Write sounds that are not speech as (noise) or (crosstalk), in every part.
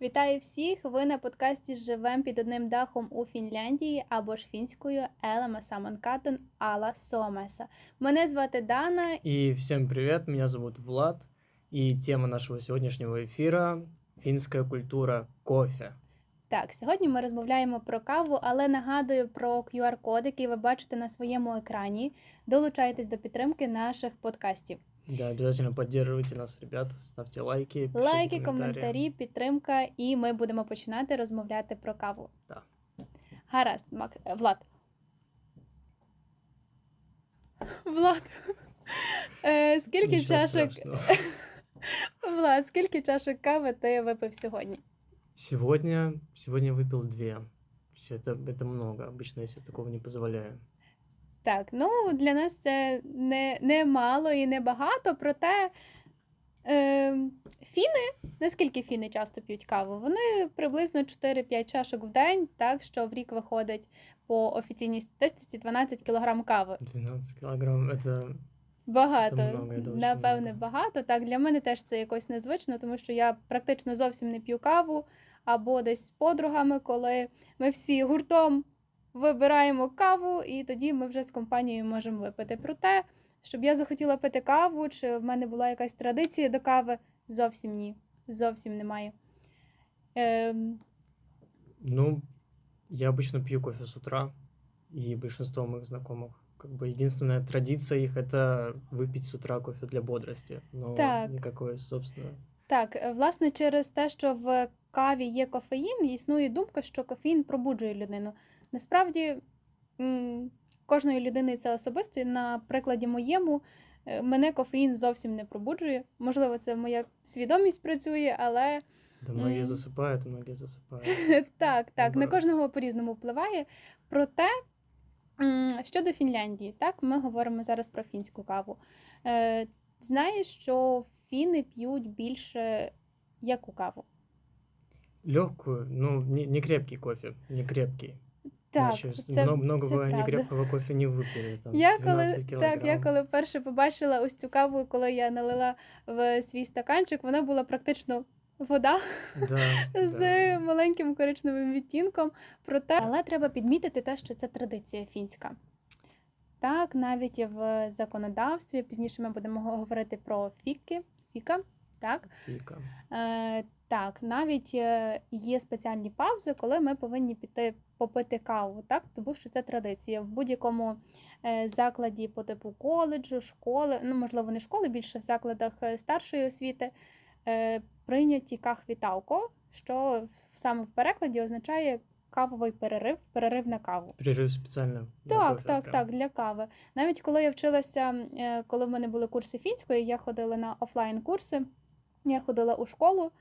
Вітаю всіх! Ви на подкасті Живем під одним дахом у Фінляндії або ж фінською Елема Саманкатон Алла Сомеса. Мене звати Дана. И всем привет, меня зовут Влад, и тема нашего сегодняшнего эфира – финская культура кофе. Так, сьогодні ми розмовляємо про каву, але нагадую про QR-код, який ви бачите на своєму екрані. Долучайтесь до підтримки наших подкастів. Да, обязательно поддерживайте нас, ребят, ставьте лайки, пишите Лайки, коментарі, підтримка, і ми будемо починати розмовляти про каву. Так. Гаразд, Мак... е, Влад. Влад. Е, скільки Ничего чашок. страшного. (laughs) Влад, скільки чашок кави ти випив сьогодні? Сегодня, сегодня я выпил две. Всё Это, это много, обычно я себе такого не позволяю. Так, ну для нас це не, не мало і не багато, проте е, фіни, наскільки фіни часто п'ють каву? Вони приблизно 4-5 чашок в день, так що в рік виходить по офіційній статистиці 12 кг кави. 12 килограмм, это Багато, Це много, напевне, багато. Так, для мене теж це якось незвично, тому що я практично зовсім не п'ю каву або десь з подругами, коли ми всі гуртом вибираємо каву, і тоді ми вже з компанією можемо випити. Проте, щоб я захотіла пити каву, чи в мене була якась традиція до кави, зовсім ні. Зовсім немає. Ем, Ну, я обычно пью кофе с утра, и большинство моих знакомых, как бы единственная традиция их это выпить с утра кофе для бодрости, но Так. никакой, собственно. Так, е, власне, через те, що в каві є кофеїн, існує думка, що кофеїн пробуджує людину. Насправді, кожної людини це особисто. і На прикладі моєму е, мене кофеїн зовсім не пробуджує. Можливо, це моя свідомість працює, але Да, многие М. засыпают, многие засыпают. (laughs) так, так, на кожного по-різному впливає. Проте, щодо Фінляндії, так, ми говоримо зараз про фінську каву. Е, Знаєш, що фіни п'ють більше яку каву? Легкую, ну, не крепкий кофе, не крепкий. Так, Иначе це, много це правда. некрепкого кофе не выпили. Там, Я коли, так, я коли вперше побачила ось цю каву, коли я налила в свій стаканчик, вона була практично вода Да, (laughs) з да. маленьким коричневим відтінком. Проте, але треба підмітити те, що це традиція фінська. Так, навіть в законодавстві пізніше ми будемо говорити про фіки, фіка. Так, Фика. Е, так, навіть е, є спеціальні паузи, коли ми повинні піти попити каву, так? Тому що це традиція. В будь-якому е, закладі по типу коледжу, школи, ну можливо, не школи, більше в закладах е, старшої освіти е, прийняті кахвіталко, що саме в перекладі означає кавовий перерив, перерив на каву. Перерыв специально. для Так, так, прям. так, для кави. Навіть коли я вчилася, коли в мене були курси фінської, я ходила на офлайн курси. Я ходила у школу,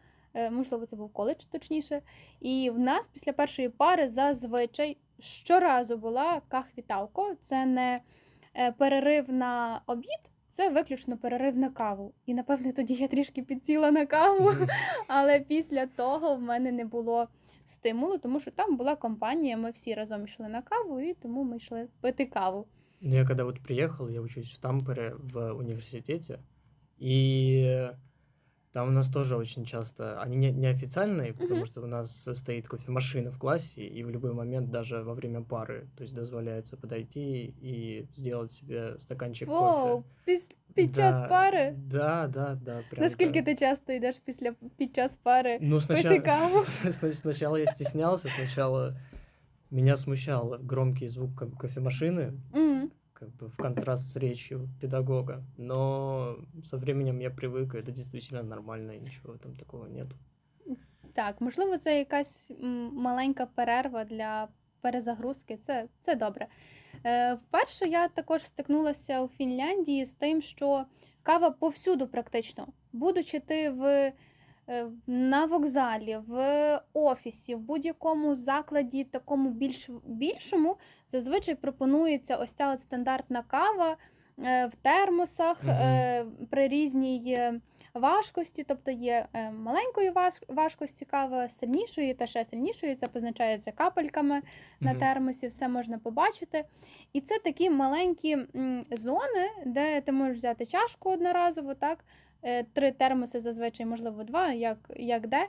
можливо, це був коледж точніше. І в нас після першої пари зазвичай щоразу була кахвіталко. Це не е, перерив на обід, це виключно перерив на каву. І напевне тоді я трішки підсіла на каву. (laughs) Але після того в мене не було стимулу, тому що там була компанія, ми всі разом йшли на каву, і тому ми йшли пити каву. Ну, я когда вот приехал, я учусь в Тампере в университете, и там у нас тоже очень часто, они не, неофициальные, потому Мгм. что у нас стоит кофемашина в классе, и в любой момент, даже во время пары, то есть дозволяется подойти и сделать себе стаканчик Воу, кофе. піс, під час Да, пари. Да, да, да. Прям Наскільки так. ти часто йдеш після під час пари? Ну, сначала, (laughs) каву? сна- сначала я стеснялся, сначала меня смущал громкий звук ко- кофемашины, М, как бы в контраст с речью педагога. Но со временем я привык, и это действительно нормально, и ничего там такого нет. Так, можливо, це якась м, маленька перерва для перезагрузки. Це, це добре. Е, вперше я також стикнулася у Фінляндії з тим, що кава повсюду практично. Будучи ти в, е, на вокзалі, в офісі, в будь-якому закладі, такому більш, більшому, зазвичай пропонується ось ця от стандартна кава е, в термосах е, при різній е, важкості, тобто є е, маленької важкості кава, сильнішої та ще сильнішої. Це позначається капельками на термосі, все можна побачити. І це такі маленькі зони, де ти можеш взяти чашку одноразово, так? Е, Три термоси зазвичай, можливо, два, як, як де.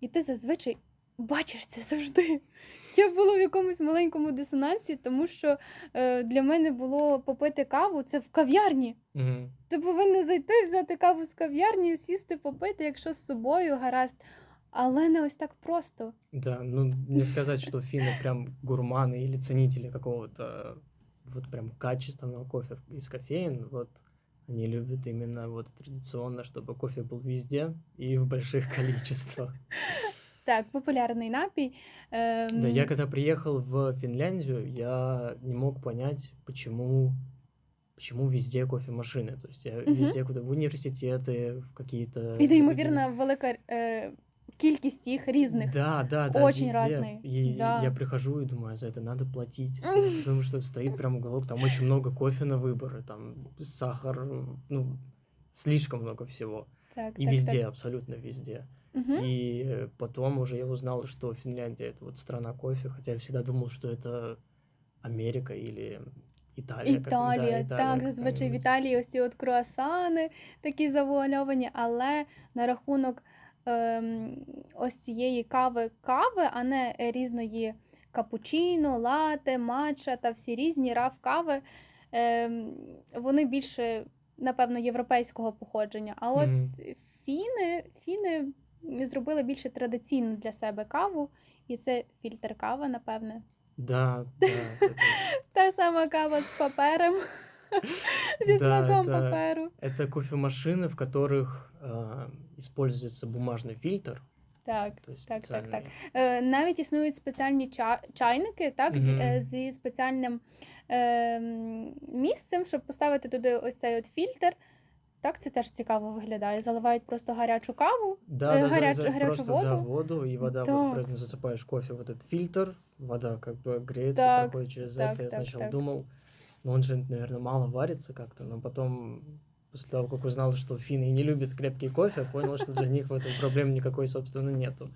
І ти зазвичай бачиш це завжди. (laughs) Я була в якомусь маленькому дисонансі, тому що е, для мене було попити каву це в кав'ярні. Мгм. Ти повинна зайти, взяти каву з кав'ярні, сісти, попити, якщо з собою гаразд. Але не ось так просто. Да, ну не сказать, что финны прям гурманы или ценители какого-то вот прям качественного кофе из кофеин. Вот они любят именно вот традиционно, чтобы кофе был везде и в больших (laughs) количествах. Так, популярний напій. Ем, Да, я когда приехал в Финляндию, я не мог понять, почему, почему везде кофемашины. То есть я Мгм. везде, куда в университеты, в какие-то... І заведения. неймовірна велика е, кількість їх різних. Да, да, да. Очень везде. разные, И да. я прихожу и думаю, «А за это надо платить. Потому что стоит прям уголок, там очень много кофе на выбор, и там сахар, ну, слишком много всего. Так, И так, везде, Так. абсолютно везде. Угу. И э, потом уже я узнал, что Финляндия это вот страна кофе, хотя я всегда думал, что это Америка или Италия. как- да, Італія, Италия так, зазвичай в какая-нибудь. Італії ось ці от круасани такі завуальовані, але на рахунок ем, ось цієї кави кави, а не різної капучино, лате, матча та всі різні раф кави, ем, вони більше, напевно, європейського походження. А от Мгм. фіни, фіни зробили більше традиційну для себе каву, і це фільтр кава, напевне. Да, да. Та сама кава з папером, (laughs) зі Да, смаком это- паперу. Это кофемашины, в которых а, используется бумажный фильтр, Так. то есть Так, так, так. специальный. Е, навіть існують спеціальні ча- чайники, так, Мгм. е, зі спеціальним е, м, місцем, щоб поставити туди ось цей от фільтр. Так, це теж цікаво виглядає. Заливають просто гарячу каву. Да, Э, да, за- горяч- за- горячую просто, да, воду. воду, и вода, Так. вот просто засыпаешь кофе в этот фильтр, вода как бы греется, Так, проходит через так, это. Я так, сначала так. думал, Ну он же, наверное, мало варится как-то, но потом, после того, как узнал, что финны не любят крепкий кофе, понял, что для них в этом проблем никакой, собственно, нету.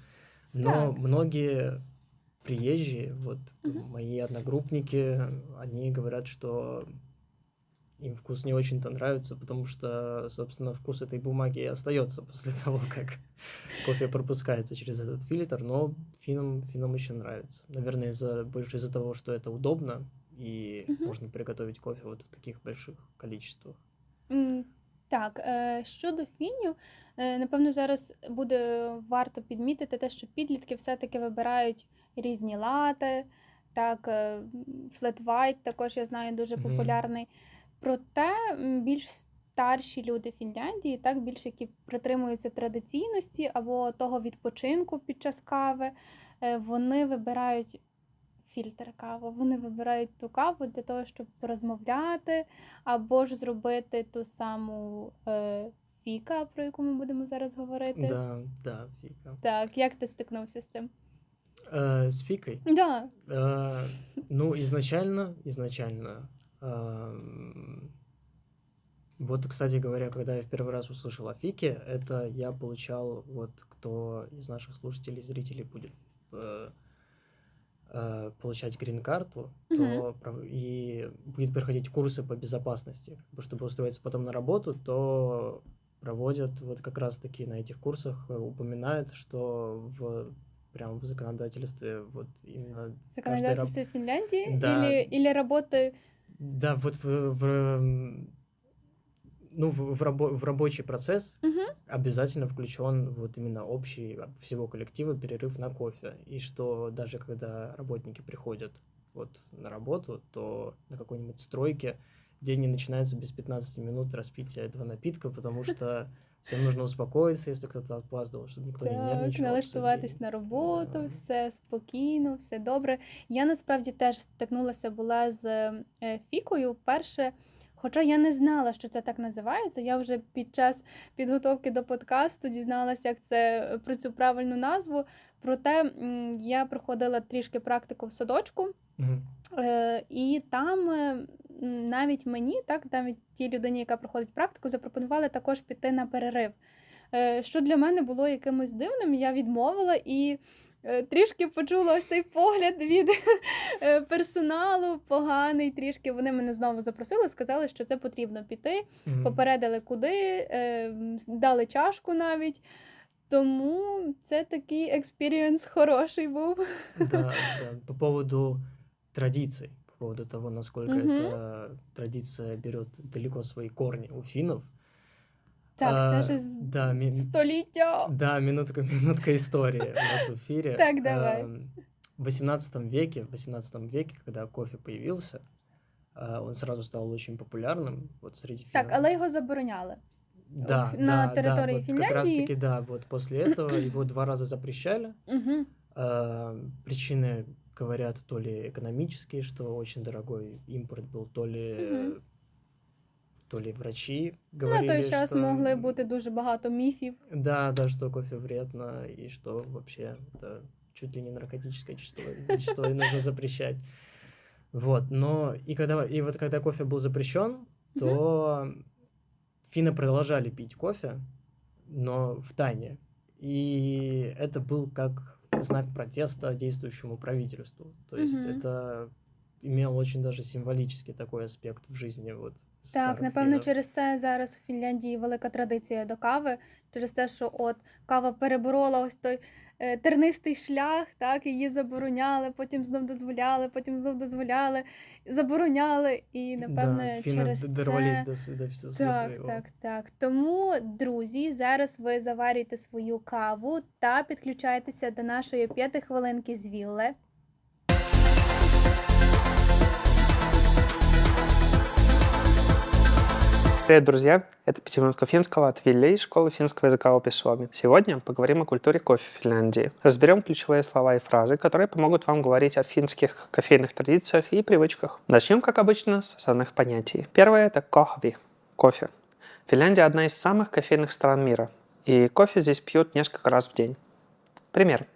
Но Так. многие приезжие, вот Мгм. мои одногруппники, они говорят, что им вкус не очень-то нравится, потому что, собственно, вкус этой бумаги и остается после (laughs) того, как кофе пропускается через этот фильтр, но финнам, финнам еще нравится. Наверное, из-за, больше из-за того, что это удобно, и Мгм. можно приготовить кофе вот в таких больших количествах. Так, е, щодо фінів, е, напевно, зараз буде варто підмітити те, що підлітки все-таки вибирають різні лати, так, е, флет вайт також я знаю дуже популярний. Проте більш старші люди Фінляндії, так, більш які притримуються традиційності або того відпочинку під час кави, е, вони вибирають фільтр кави. Вони вибирають ту каву для того, щоб порозмовляти, або ж зробити ту саму е, фіка, про яку ми будемо зараз говорити. Да, да, фика. Так, як ти стикнувся з цим? Э, с фикой? Да. Э, ну, изначально, изначально, ам, вот, кстати говоря, когда я в первый раз услышал о фике, это я получал, вот, кто из наших слушателей, зрителей будет э, э, получать грин-карту, то пров- и будет проходить курсы по безопасности, Как бы, чтобы устроиться потом на работу, то проводят вот как раз-таки на этих курсах э, упоминают, что в прям в законодательстве вот именно каждый раб- Законодательство Фінляндії Да. или, или роботи. Да, вот в, в, м, ну, в, в, рабо- в рабочий процесс Мгм. обязательно включен вот именно общий а, всего коллектива перерыв на кофе. И что даже когда работники приходят вот на работу, то на какой-нибудь стройке день не начинается без 15 минут распития этого напитка, потому что (laughs) всем нужно успокоиться, если кто-то опаздывал, чтобы никто не Так, нервничал. налаштуватись обсудили. на роботу, Да. все спокійно, все добре. Я насправді теж стикнулася була з е, фікою вперше. Хоча я не знала, що це так називається. Я вже під час підготовки до подкасту дізналася, як це е, про цю правильну назву. Проте я проходила трішки практику в садочку. Е, І там е, навіть мені, так, навіть тій людині, яка проходить практику, запропонували також піти на перерив. Що для мене було якимось дивним, я відмовила і трішки почула ось цей погляд від (laughs) е, персоналу поганий. Трішки вони мене знову запросили, сказали, що це потрібно піти Мгм. попередили куди, е, дали чашку навіть. Тому це такий експірієнс хороший був. Да, да. (laughs) По поводу традиций, по поводу того, насколько Мгм. эта традиция берет далеко свои корни у финнов. Так, А, це ж з да, ми- століття. Да, минутка, минутка (laughs) истории у нас в эфире. Так, давай. Эм, В 18 веке, в 18 веке, когда кофе появился, а, он сразу стал очень популярным вот среди Так, финнов. але його забороняли. Да, в- на да, территории да, вот как Финляндии. раз-таки, да, вот после этого его два раза запрещали. Угу. А, Причины говорят то ли экономические, что очень дорогой импорт был, то ли, Мгм. то ли врачи На говорили, той час что... могли бути дуже багато міфів. Да, да, что кофе вредно, и что вообще это чуть ли не наркотическое вещество, вещество и нужно запрещать. Вот, но и когда, и вот когда кофе был запрещен, то финны продолжали пить кофе, но в тайне. И это был как знак протеста действующему правительству. То есть это имело очень даже символический такой аспект в жизни вот Так, напевно, через це зараз в Фінляндії велика традиція до кави, через те, що от кава переборола ось той е, тернистий шлях, так, її забороняли, потім знов дозволяли, потім знов дозволяли, забороняли, і напевне да, через це... до, до всего Так, так, так. Тому, друзі, зараз ви заварюєте свою каву та підключайтеся до нашої п'яти хвилинки з Вілле. Привет, друзья! Это пятиминутка финского от Вилли из школы финского языка Описоми. Сегодня поговорим о культуре кофе в Финляндии. Разберем ключевые слова и фразы, которые помогут вам говорить о финских кофейных традициях и привычках. Начнем, как обычно, с основных понятий. Первое – это кохви – кофе. Финляндия – одна из самых кофейных стран мира, и кофе здесь пьют несколько раз в день. Пример.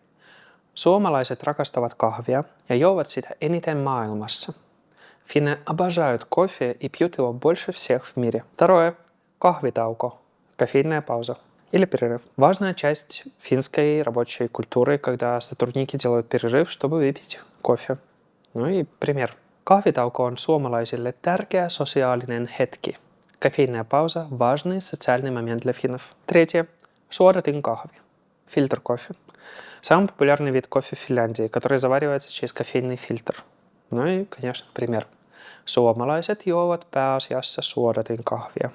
Suomalaiset rakastavat kahvia ja juovat sitä eniten maailmassa. Финны обожают кофе и пьют его больше всех в мире. Второе. Кахвитауко. Кофейная пауза. Или перерыв. Важная часть финской рабочей культуры, когда сотрудники делают перерыв, чтобы выпить кофе. Ну и пример. Kahvitauko on suomalaisille tärkeä sosiaalinen hetki. Кофейная пауза – важный социальный момент для финнов. Третье. Суоратин kahvi. Фильтр кофе. Самый популярный вид кофе в Финляндии, который заваривается через кофейный фильтр. No и, конечно, пример. Suomalaiset juovat pääasiassa suodatin kahvia.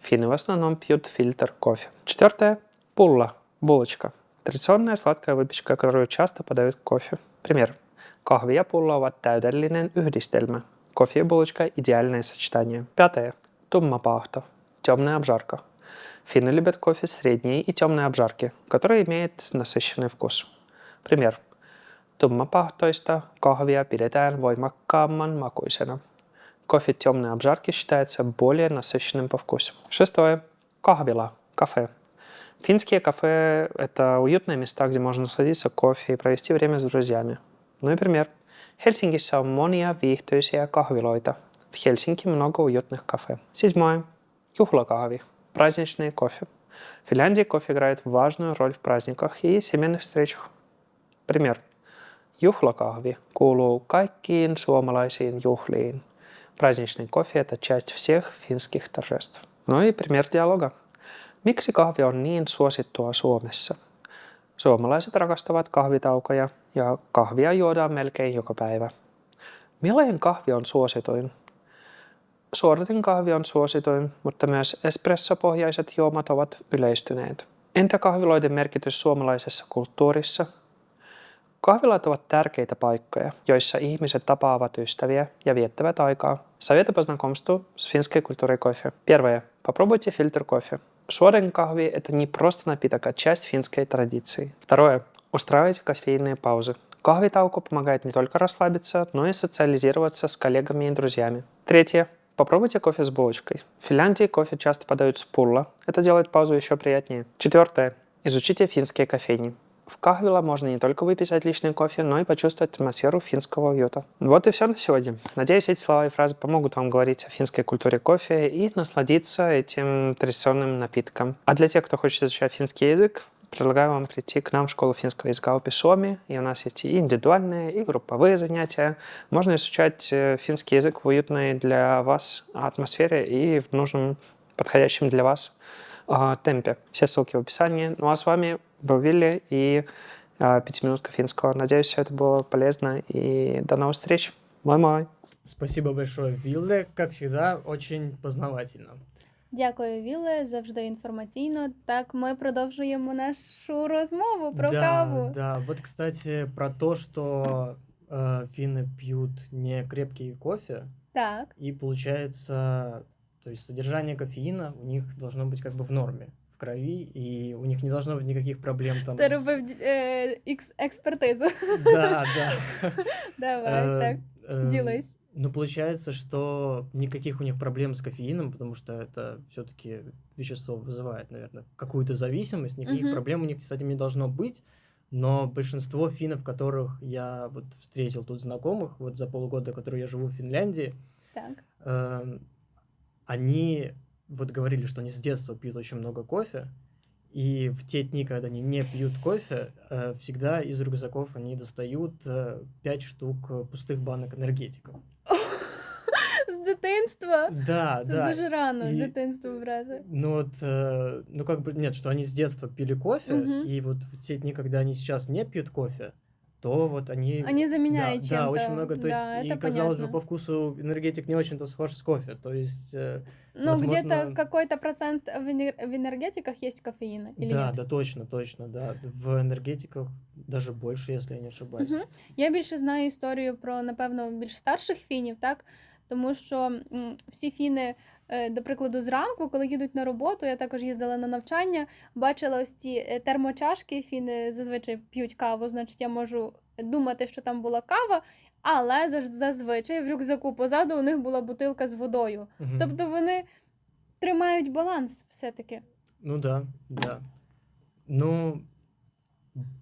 Финны в основном пьют фильтр кофе. Четвертое. Пулла. Булочка. Традиционная сладкая выпечка, которую часто подают кофе. Пример. Kahvi ja pulla ovat täydellinen yhdistelmä. Кофе и булочка – идеальное сочетание. Пятое. Туммапаахто. Темная обжарка. Финны любят кофе средней и темной обжарки, который имеет насыщенный вкус. Пример. Tummapahtoista kahvia pidetään voimakkaamman makuisena. Кофе темной обжарки считается более насыщенным по вкусу. Шестое. Kahvila. Кафе. Финские кафе – это уютные места, где можно садиться кофе и провести время с друзьями. Ну и пример. Хельсингиssä on monia viihtyisiä kahviloita. В Хельсинки много уютных кафе. Седьмое. Juhlakahvi. Праздничный кофе. В Финляндии кофе играет важную роль в праздниках и семейных встречах. Пример. Juhlakahvi kuuluu kaikkiin suomalaisiin juhliin. Праздничный кофе – это часть всех финских торжеств. Ну и пример диалога. Miksi kahvi on niin suosittua Suomessa? Suomalaiset rakastavat kahvitaukoja ja kahvia juodaan melkein joka päivä. Millainen kahvi on suosituin? Suodatin kahvi on suosituin, mutta myös espressopohjaiset juomat ovat yleistyneet. Entä kahviloiden merkitys suomalaisessa kulttuurissa? Kahvilat ovat tärkeitä paikkoja, joissa ihmiset tapaavat ystäviä ja viettävät aikaa. Советы по знакомству с финской культурой кофе. Первое. Попробуйте фильтр кофе. Суорен kahvi – это не просто напиток, а часть финской традиции. Второе. Устраивайте кофейные паузы. Kahvitauko помогает не только расслабиться, но и социализироваться с коллегами и друзьями. Третье. Попробуйте кофе с булочкой. В Финляндии кофе часто подают с пулла. Это делает паузу еще приятнее. Четвертое. Изучите финские кофейни. В Кахвила можно не только выпить отличный кофе, но и почувствовать атмосферу финского уюта. Вот и все на сегодня. Надеюсь, эти слова и фразы помогут вам говорить о финской культуре кофе и насладиться этим традиционным напитком. А для тех, кто хочет изучать финский язык, предлагаю вам прийти к нам в школу финского языка в Песоме. И у нас есть и индивидуальные, и групповые занятия. Можно изучать э, финский язык в уютной для вас атмосфере и в нужном, подходящем для вас темпе. Все ссылки в описании. Ну а с вами был Вилли и э, пятиминутка финского. Надеюсь, все это было полезно. И до новых встреч. Мой-мой. Спасибо большое, Вилде. Как всегда, очень познавательно. Дякую, Віле, завжди інформаційно. Так, ми продовжуємо нашу розмову про да, каву. Да, вот, кстати, про то, что э, финны пьют не крепкий кофе, Так. и получается, то есть содержание кофеина у них должно быть как бы в норме в крови, и у них не должно быть никаких проблем там. С- робив е, ікс- експертизу. Да, да. (laughs) Давай, Э, так, э, ділись. Ну, получается, что никаких у них проблем с кофеином, потому что это все-таки вещество вызывает, наверное, какую-то зависимость. Никаких Мгм. проблем у них с этим не должно быть. Но большинство финнов, которых я вот встретил тут знакомых, вот за полгода, которые я живу в Финляндии, Так. эм, они вот говорили, что они с детства пьют очень много кофе, и в те дни, когда они не пьют кофе, э, всегда из рюкзаков они достают 5 штук э, пустых банок энергетиков. (laughs) З дитинства. Да, Це да. дуже рано І- дитинство брати. Ну вот, э, ну как бы нет, что они с детства пили кофе, и вот в те дни, когда они сейчас не пьют кофе, то вот они... Они заменяют да, чем-то. да, очень много, то есть, Да, и это казалось бы, понятно. по вкусу энергетик не очень-то схож с кофе, то есть... э, Ну, возможно- где-то какой-то процент в энер- в энергетиках есть кофеина или да, нет? да, точно, точно, да. В энергетиках даже больше, если я не ошибаюсь. Мгм. Я більше знаю історію про, напевно, більш старших фінів, так? Тому що м, всі фіни, е, до прикладу, зранку, коли їдуть на роботу, я також їздила на навчання, бачила ось ці е, термочашки, фіни зазвичай п'ють каву, значить я можу думати, що там була кава, але зазвичай в рюкзаку позаду у них була бутилка з водою. Мгм. Тобто вони тримають баланс все-таки. Ну да, да. Ну,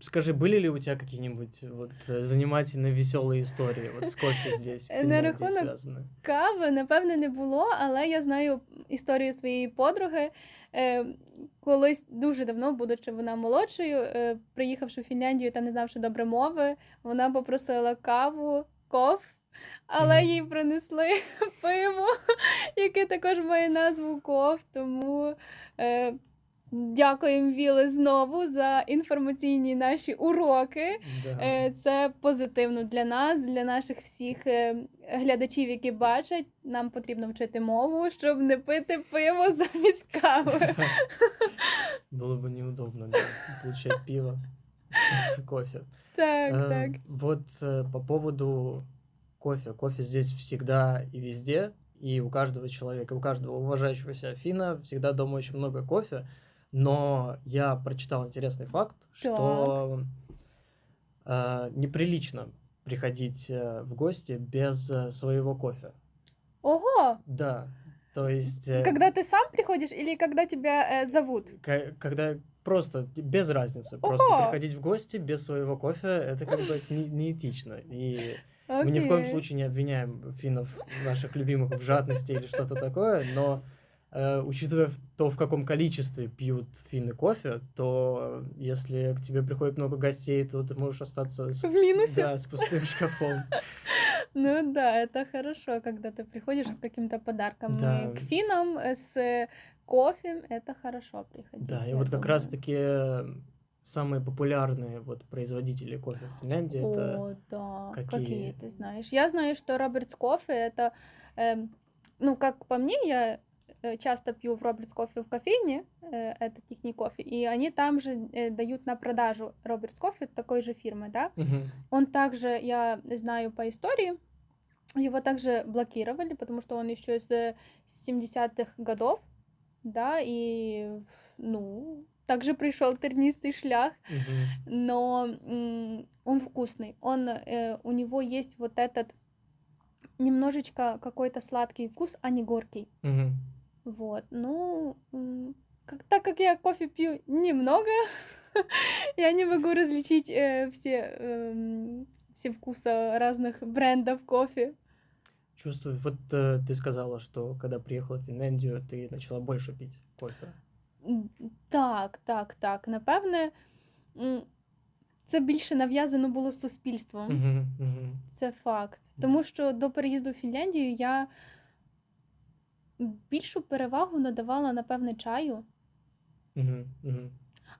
скажи, были ли у тебя какие-нибудь вот э, занимательные, веселые истории вот с кофе здесь, в Э, на Финляндии рахунок связаны? Кави, напевне, не було, але я знаю історію своєї подруги. Е, колись дуже давно, будучи вона молодшою, е, приїхавши в Фінляндію та не знавши добре мови, вона попросила каву, коф, але Мгм. їй принесли (laughs) пиво, яке також має назву коф. Тому е, дякуємо Віле знову за інформаційні наші уроки. Да. Е, Це позитивно для нас, для наших всіх е, глядачів, які бачать. Нам потрібно вчити мову, щоб не пити пиво замість (laughs) кави. (laughs) Было бы неудобно, да, получать пиво вместо кофе. Так, Э, так. Вот э, по поводу кофе. Кофе здесь всегда и везде, и у каждого человека, у каждого уважающегося финна всегда дома очень много кофе. Но я прочитал интересный факт, что э, неприлично приходить э, в гости без э, своего кофе. Ого! Да, то есть... э, Когда ты сам приходишь или когда тебя э, зовут? когда просто без разницы, просто Ого! приходить в гости без своего кофе, это как бы не- неэтично. И Мы ни в коем случае не обвиняем финнов, наших любимых, в жадности или что-то такое, но учитывая в- то, в каком количестве пьют финны кофе, то если к тебе приходит много гостей, то ты можешь остаться с, В минусе. Да, с пустым (laughs) шкафом. Ну да, это хорошо, когда ты приходишь с каким-то подарком. Да. К финам э, с кофе это хорошо приходить. Да, и вот как думаю. раз-таки э, самые популярные вот производители кофе в Финляндии это О, да. какие? Какие? ты знаешь? Я знаю, что Робертс кофе это, эм, ну, как по мне, я э, часто пью в Робертс кофе в кофейне, э, это их кофе, и они там же э, дают на продажу Робертс кофе такой же фирмы, да. Мгм. Он также, я знаю по истории, его также блокировали, потому что он еще из э, 70-х годов, да, и, ну, также пришел тернистый шлях, Мгм. но он вкусный. Он, э, у него есть вот этот немножечко какой-то сладкий вкус, а не горький. Мгм. Вот, ну, м, как, так как я кофе пью немного, (laughs) Я не могу различить э, все, эм, все вкусы разных брендов кофе. Чувствую, вот э, ты сказала, что когда приехала в Финляндию, ты начала больше пить кофе. М, Так, так, так. Напевне, м, це більше нав'язано було суспільством. Мгм, мгм. Це факт. Тому що до переїзду в Фінляндію я більшу перевагу надавала, напевне, чаю. Мгм, мгм.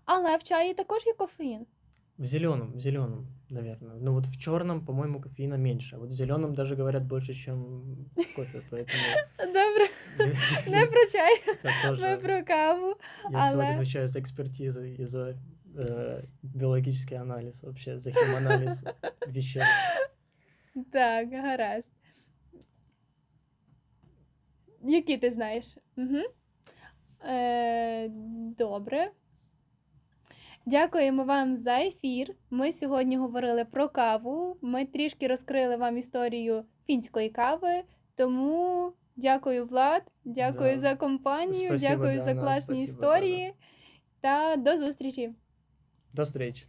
Але в чаї також є кофеїн. В зеленом, в зеленом, наверное. Ну вот в черном, по-моему, кофеина меньше. А вот в зеленом даже говорят больше, чем в кофе, поэтому Добре, (laughs) не про (laughs) чай, это ми тоже... про каву. Я сегодня але- отвечаю за экспертизу и за э, биологический анализ, вообще за химанализ (laughs) веществ. Так, гаразд. Які ти знаєш? Угу. Е, добре. Дякуємо вам за ефір. Ми сьогодні говорили про каву. Ми трішки розкрили вам історію фінської кави. Тому дякую, Влад, дякую Да. за компанію, Спасибо, дякую за класні спасибо, Дана. історії. Та до зустрічі! До встречи.